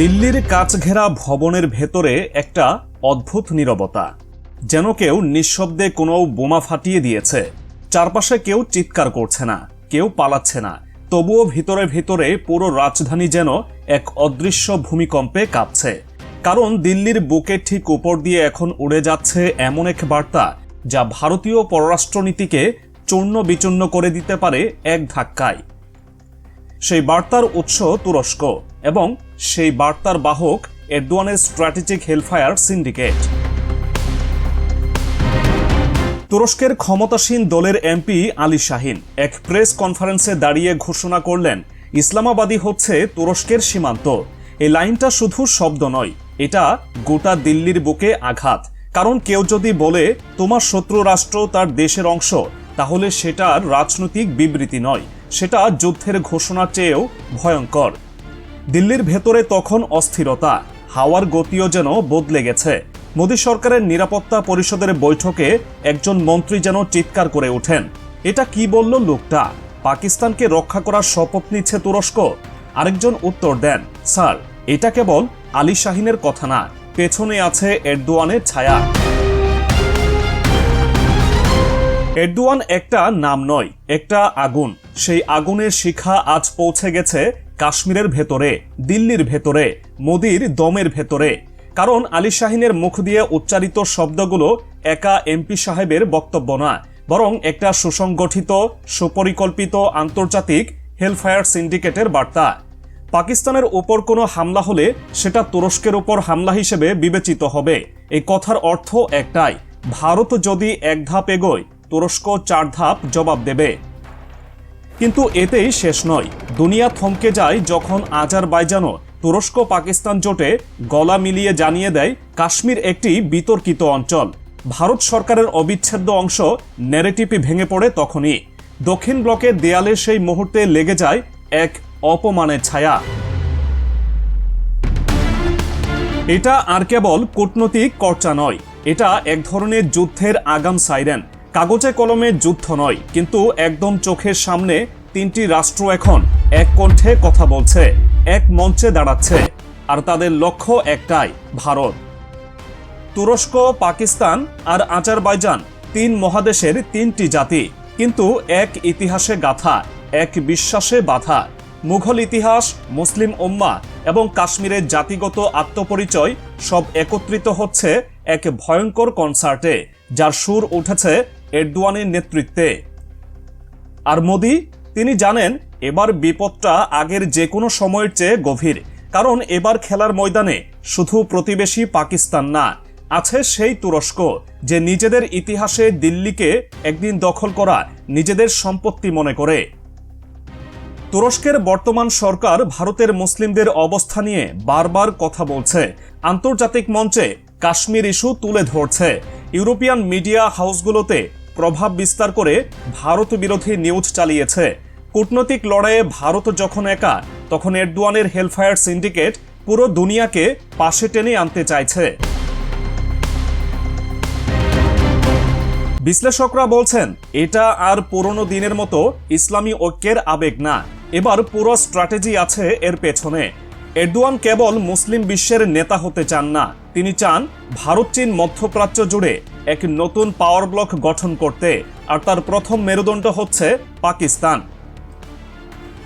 দিল্লির কাচঘেরা ভবনের ভেতরে একটা অদ্ভুত নীরবতা। যেন কেউ নিঃশব্দে কোনো বোমা ফাটিয়ে দিয়েছে। চারপাশে কেউ চিৎকার করছে না, কেউ পালাচ্ছে না। তবুও ভিতরে ভিতরে পুরো রাজধানী যেন এক অদৃশ্য ভূমিকম্পে কাঁপছে। কারণ দিল্লির বুকের ঠিক উপর দিয়ে এখন উড়ে যাচ্ছে এমন এক বার্তা, যা ভারতীয় পররাষ্ট্রনীতিকে চূর্ণ বিচূর্ণ করে দিতে পারে এক ধাক্কায়। সেই বার্তার উৎস তুরস্ক এবং সেই বার্তার বাহক এরদোয়ানের স্ট্র্যাটেজিক হেলফায়ার সিন্ডিকেট। তুরস্কের ক্ষমতাসীন দলের এমপি আলী শাহিন এক প্রেস কনফারেন্সে দাঁড়িয়ে ঘোষণা করলেন ইসলামাবাদী হচ্ছে তুরস্কের সীমান্ত। এই লাইনটা শুধু শব্দ নয়, এটা গোটা দিল্লির বুকে আঘাত। কারণ কেউ যদি বলে, তোমার শত্রু রাষ্ট্র তার দেশের অংশ তাহলে সেটার রাজনৈতিক বিবৃতি নয়। সেটা যুদ্ধের ঘোষণার চেয়েও ভয়ঙ্কর। দিল্লির ভেতরে তখন অস্থিরতা। হাওয়ার গতিও যেন বদলে গেছে। মোদী সরকারের নিরাপত্তা পরিষদের বৈঠকে একজন মন্ত্রী যেন চিৎকার করে ওঠেন। এটা কি বলল লোকটা? পাকিস্তানকে রক্ষা করার শপথ নিচ্ছে তুরস্ক? আরেকজন উত্তর দেন, স্যার, এটা কেবল আলী শাহিনের কথা না, পেছনে আছে এরদোয়ানের ছায়া। এরদোয়ান একটা নাম নয়, একটা আগুন। সেই আগুনের শিখা আজ পৌঁছে গেছে কাশ্মীরের ভেতরে, দিল্লির ভেতরে, মোদির দমের ভেতরে। কারণ আলী শাহিনের মুখ দিয়ে উচ্চারিত শব্দগুলো একা এমপি সাহেবের বক্তব্য না, বরং একটা সুসংগঠিত, সুপরিকল্পিত, আন্তর্জাতিক হেলফায়ার সিন্ডিকেটের বার্তা। পাকিস্তানের ওপর কোনো হামলা হলে সেটা তুরস্কের ওপর হামলা হিসেবে বিবেচিত হবে। এই কথার অর্থ একটাই, ভারত যদি এক ধাপ এগোয়, তুরস্ক চার ধাপ জবাব দেবে। কিন্তু এতেই শেষ নয়। দুনিয়া থমকে যায় যখন আজারবাইজানও তুরস্ক পাকিস্তান জোটে গলা মিলিয়ে জানিয়ে দেয়, কাশ্মীর একটি বিতর্কিত অঞ্চল। ভারত সরকারের অবিচ্ছেদ্য অংশ ন্যারেটিভই ভেঙে পড়ে তখনই। দক্ষিণ ব্লকে দেয়ালে সেই মুহূর্তে লেগে যায় এক অপমানের ছায়া। এটা আর কেবল কূটনৈতিক কর্চা নয়, এটা এক ধরনের যুদ্ধের আগাম সাইরেন। কাগজে কলমে যুদ্ধ নয়, কিন্তু একদম চোখের সামনে তিনটি রাষ্ট্র এখন এক কণ্ঠে কথা বলছে, এক মঞ্চে দাঁড়াচ্ছে, আর তাদের লক্ষ্য একটাই, ভারত। তুরস্ক, পাকিস্তান আর আজারবাইজান তিন মহাদেশের তিনটি জাতি, কিন্তু এক ইতিহাসে গাথা, এক বিশ্বাসে বাধা। মুঘল ইতিহাস, মুসলিম উম্মা এবং কাশ্মীরের জাতিগত আত্মপরিচয় সব একত্রিত হচ্ছে এক ভয়ঙ্কর কনসার্টে, যার সুর উঠেছে এরদোয়ানের নেতৃত্বে। আর মোদি, তিনি জানেন, এবার বিপদটা আগের যে কোনো সময়ের চেয়ে গভীর। কারণ এবার খেলার ময়দানে শুধু প্রতিবেশী পাকিস্তান না, আছে সেই তুরস্ক, যে নিজেদের ইতিহাসে দিল্লিকে একদিন দখল করা নিজেদের সম্পত্তি মনে করে। তুরস্কের বর্তমান সরকার ভারতের মুসলিমদের অবস্থা নিয়ে বারবার কথা বলছে। আন্তর্জাতিক মঞ্চে কাশ্মীর ইস্যু তুলে ধরছে। ইউরোপিয়ান মিডিয়া হাউসগুলোতে প্রভাব বিস্তার করে ভারত বিরোধী নিউজ চালিয়েছে। কূটনৈতিক লড়াইয়ে ভারত যখন একা, তখন এরদোয়ানের হেলফায়ার সিন্ডিকেট পুরো দুনিয়াকে পাশে টেনে আনতে চাইছে। বিশ্লেষকরা বলছেন, এটা আর পুরনো দিনের মতো ইসলামী ঐক্যের আবেগ না। এবার পুরো স্ট্র্যাটেজি আছে এর পেছনে। এরদোয়ান কেবল মুসলিম বিশ্বের নেতা হতে চান না। তিনি চান ভারত, চীন, মধ্যপ্রাচ্য জুড়ে এক নতুন পাওয়ার ব্লক গঠন করতে। আর তার প্রথম মেরুদণ্ড হচ্ছে পাকিস্তান।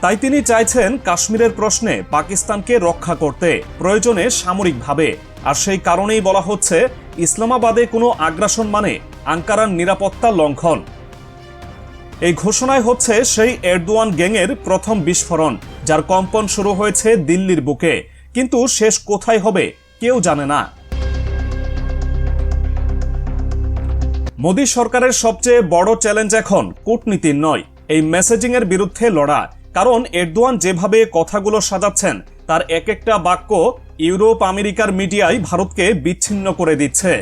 তাই তিনি চাইছেন কাশ্মীরের প্রশ্নে পাকিস্তানকে রক্ষা করতে, প্রয়োজনে সামরিকভাবে। আর সেই কারণেই বলা হচ্ছে, ইসলামাবাদে কোনো আগ্রাসন মানে আঙ্কারার নিরাপত্তা লঙ্ঘন। এই ঘোষণায় হচ্ছে সেই এরদোয়ান গ্যাংয়ের প্রথম বিস্ফোরণ, যার কম্পন শুরু হয়েছে দিল্লির বুকে। কিন্তু শেষ কোথায় হবে, কেউ জানে না। মোদী সরকারের সবচেয়ে বড় চ্যালেঞ্জ এখন কূটনীতির নয়, এই মেসেজিং এর বিরুদ্ধে লড়া। কারণ এরদোয়ান যেভাবে কথাগুলো সাজাচ্ছেন, তার এক একটা বাক্য ইউরোপ আমেরিকার মিডিয়ায় ভারতকে বিচ্ছিন্ন করে দিচ্ছে।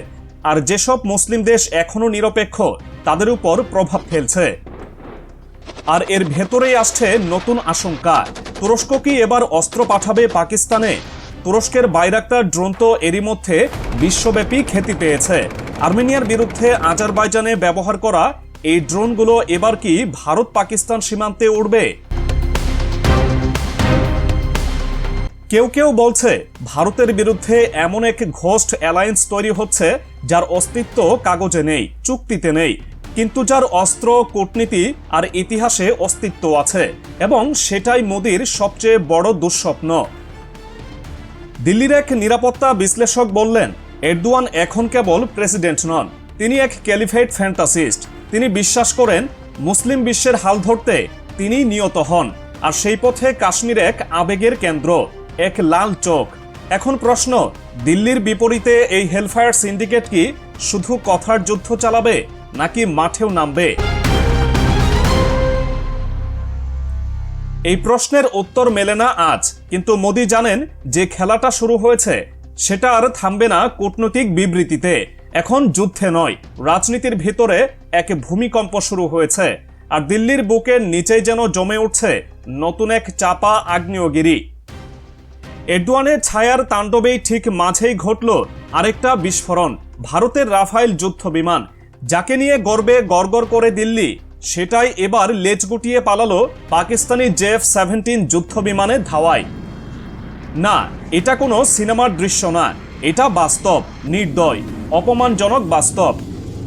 আর যেসব মুসলিম দেশ এখনও নিরপেক্ষ, তাদের উপর প্রভাব ফেলছে। আর এর ভেতরেই আসছে নতুন আশঙ্কা। তুরস্ক কি এবার অস্ত্র পাঠাবে পাকিস্তানে? তুরস্কের বাইরাক্তার ড্রোন তো এরই মধ্যে বিশ্বব্যাপী খ্যাতি পেয়েছে। আর্মেনিয়ার বিরুদ্ধে আজারবাইজানে ব্যবহার করা এই ড্রোনগুলো এবার কি ভারত পাকিস্তান সীমান্তে উড়বে? কেউ কেউ বলছে ভারতের বিরুদ্ধে এমন এক ঘোস্ট অ্যালায়েন্স তৈরি হচ্ছে যার অস্তিত্ব কাগজে নেই, চুক্তিতে নেই। কিন্তু যার অস্ত্র, কূটনীতি আর ইতিহাসে অস্তিত্ব আছে এবং সেটাই মোদির সবচেয়ে বড় দুঃস্বপ্ন। দিল্লির এক নিরাপত্তা বিশ্লেষক বললেন, এরদোয়ান এখন কেবল প্রেসিডেন্ট নন, তিনি এক ক্যালিফাইড ফ্যান্টাসিস্ট। তিনি বিশ্বাস করেন, মুসলিম বিশ্বের হাল ধরতে তিনি নিয়ত হন। আর সেই পথে কাশ্মীর এক আবেগের কেন্দ্র, এক লাল চোখ। এখন প্রশ্ন, দিল্লির বিপরীতে এই হেলফায়ার সিন্ডিকেট কি শুধু কথার যুদ্ধ চালাবে নাকি মাঠেও নামবে? এই প্রশ্নের উত্তর মেলে না আজ, কিন্তু মোদি জানেন যে খেলাটা শুরু হয়েছে, সেটা আর থামবে না কূটনৈতিক বিবৃতিতে। এখন যুদ্ধে নয়, রাজনীতির ভিতরে এক ভূমিকম্প শুরু হয়েছে, আর দিল্লির বুকের নিচেই যেন জমে উঠছে নতুন এক চাপা আগ্নেয়গিরি। এরদোয়ানের ছায়ার তাণ্ডবেই ঠিক মাঝেই ঘটল আরেকটা বিস্ফোরণ, ভারতের রাফাইল যুদ্ধ বিমান যাকে নিয়ে গর্বে গড়গড় করে দিল্লি, সেটাই এবার লেজ গুটিয়ে পালালো পাকিস্তানি জেফ সেভেন্টিন যুদ্ধ বিমানের ধাওয়ায় না, এটা কোনো সিনেমার দৃশ্য না, এটা বাস্তব, নির্দয়, অপমানজনক বাস্তব,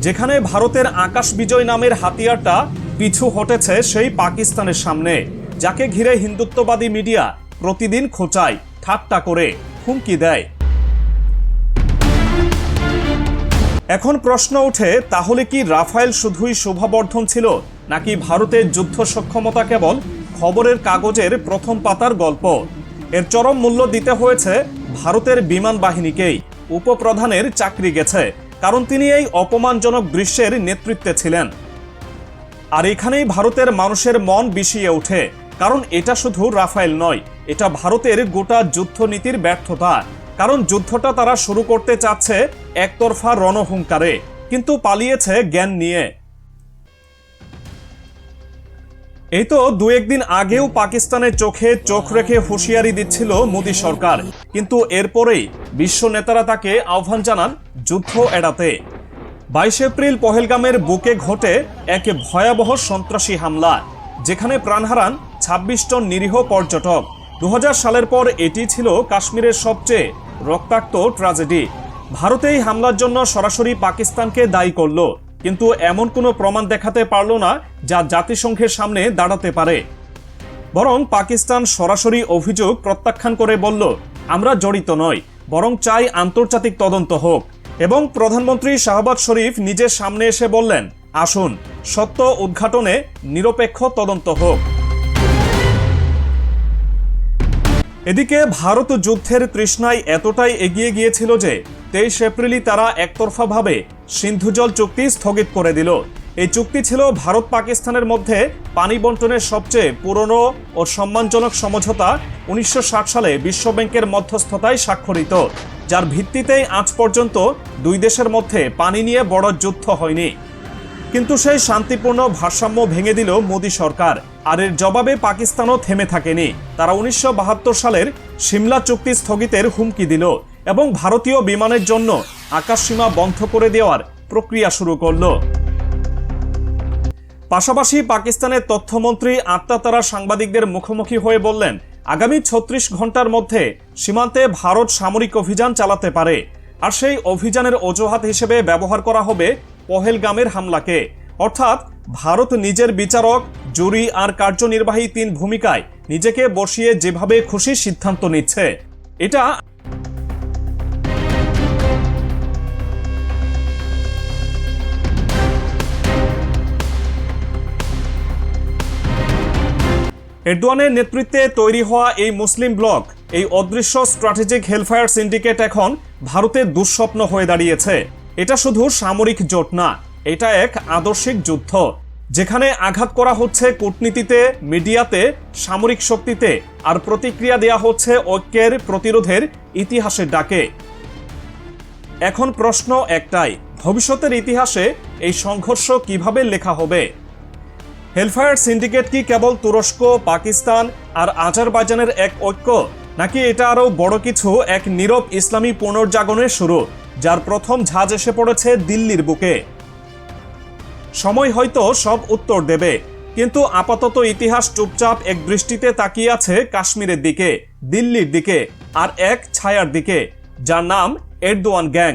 যেখানে ভারতের আকাশ বিজয় নামের হাতিয়ারটা পিছু হটেছে সেই পাকিস্তানের সামনে, যাকে ঘিরে হিন্দুত্ববাদী মিডিয়া প্রতিদিন খোঁচায়, ঠাট্টা করে, হুমকি দেয়। এখন প্রশ্ন ওঠে, তাহলে কি রাফায়েল শুধুই শোভাবর্ধন ছিল, নাকি ভারতের যুদ্ধ সক্ষমতা কেবল খবরের কাগজের প্রথম পাতার গল্প? এর চরম মূল্য দিতে হয়েছে ভারতের বিমান বাহিনীকেই। উপপ্রধানের চাকরি গেছে, কারণ তিনি এই অপমানজনক দৃশ্যের নেতৃত্বে ছিলেন। আর এখানেই ভারতের মানুষের মন বিষিয়ে ওঠে, কারণ এটা শুধু রাফায়েল নয়, এটা ভারতের গোটা যুদ্ধনীতির ব্যর্থতা। কারণ যুদ্ধটা তারা শুরু করতে চাচ্ছে একতরফা রণহুঙ্কারে, কিন্তু পালিয়েছে জ্ঞান নিয়ে। এই তো দু একদিন আগেও পাকিস্তানের চোখে চোখ রেখে হুঁশিয়ারি দিচ্ছিল মোদী সরকার, কিন্তু এরপরেই বিশ্ব নেতারা তাকে আহ্বান জানান যুদ্ধ এড়াতে। বাইশ এপ্রিল পহেলগামের বুকে ঘটে এক ভয়াবহ সন্ত্রাসী হামলা, যেখানে প্রাণ হারান ছাব্বিশ জন নিরীহ পর্যটক। দু হাজার সালের পর এটি ছিল কাশ্মীরের সবচেয়ে রক্তাক্ত ট্র্যাজেডি ভারতে এই হামলার জন্য সরাসরি পাকিস্তানকে দায়ী করল। কিন্তু এমন কোনো প্রমাণ দেখাতে পারল না, যা জাতিসংঘের সামনে দাঁড়াতে পারে। বরং পাকিস্তান সরাসরি অভিযোগ প্রত্যাখ্যান করে বলল, আমরা জড়িত নই, বরং চাই আন্তর্জাতিক তদন্ত হোক। এবং প্রধানমন্ত্রী শাহবাজ শরীফ নিজের সামনে এসে বললেন, আসুন, সত্য উদ্ঘাটনে নিরপেক্ষ তদন্ত হোক। এদিকে ভারত যুদ্ধের তৃষ্ণায় এতটাই এগিয়ে গিয়েছিল যে তেইশ এপ্রিলই তারা একতরফাভাবে সিন্ধুজল চুক্তি স্থগিত করে দিল। এই চুক্তি ছিল ভারত পাকিস্তানের মধ্যে পানি বন্টনের সবচেয়ে পুরনো ও সম্মানজনক সমঝোতা উনিশশো ষাট সালে বিশ্বব্যাংকের মধ্যস্থতায় স্বাক্ষরিত, যার ভিত্তিতেই আজ পর্যন্ত দুই দেশের মধ্যে পানি নিয়ে বড় যুদ্ধ হয়নি। কিন্তু সেই শান্তিপূর্ণ ভারসাম্য ভেঙে দিল মোদী সরকার। আর এর জবাবে পাকিস্তানও থেমে থাকেনি। তারা উনিশশো সালের সিমলা চুক্তি স্থগিতের হুমকি দিল এবং ভারতীয় বিমানের জন্য আকাশসীমা বন্ধ করে দেওয়ার প্রক্রিয়া শুরু করল। পাশাপাশি পাকিস্তানের তথ্যমন্ত্রী আত্মাতারা সাংবাদিকদের মুখোমুখি হয়ে বললেন, আগামী ছত্রিশ ঘণ্টার মধ্যে সীমান্তে ভারত সামরিক অভিযান চালাতে পারে। আর সেই অভিযানের অজুহাত হিসেবে ব্যবহার করা হবে পহেলগামের হামলাকে। অর্থাৎ ভারত নিজের বিচারক, জুরি আর কার্যনির্বাহী তিন ভূমিকায় নিজেকে বসিয়ে যেভাবে খুশি সিদ্ধান্ত নিচ্ছে। এটা এরদোয়ানের নেতৃত্বে তৈরি হওয়া এই মুসলিম ব্লক, এই অদৃশ্য স্ট্র্যাটেজিক হেলফায়ার সিন্ডিকেট এখন ভারতের দুঃস্বপ্ন হয়ে দাঁড়িয়েছে। এটা শুধু সামরিক জোট না, এটা এক আদর্শিক যুদ্ধ, যেখানে আঘাত করা হচ্ছে কূটনীতিতে, মিডিয়াতে, সামরিক শক্তিতে, আর প্রতিক্রিয়া দেয়া হচ্ছে ঐক্যের প্রতিরোধের ইতিহাসের ডাকে। এখন প্রশ্ন একটাই, ভবিষ্যতের ইতিহাসে এই সংঘর্ষ কীভাবে লেখা হবে? হেলফায়ার সিন্ডিকেট কি কেবল তুরস্ক, পাকিস্তান আর আজারবাইজানের এক ঐক্য, নাকি এটা আরও বড় কিছু এক নীরব ইসলামী পুনর্জাগরণের শুরু? যার প্রথম ঝাঁজ এসে পড়েছে দিল্লির বুকে। সময় হয়তো সব উত্তর দেবে, কিন্তু আপাতত ইতিহাস চুপচাপ এক দৃষ্টিতে তাকিয়ে আছে কাশ্মীরের দিকে, দিল্লির দিকে, আর এক ছায়ার দিকে, যার নাম এরদোয়ান গ্যাং।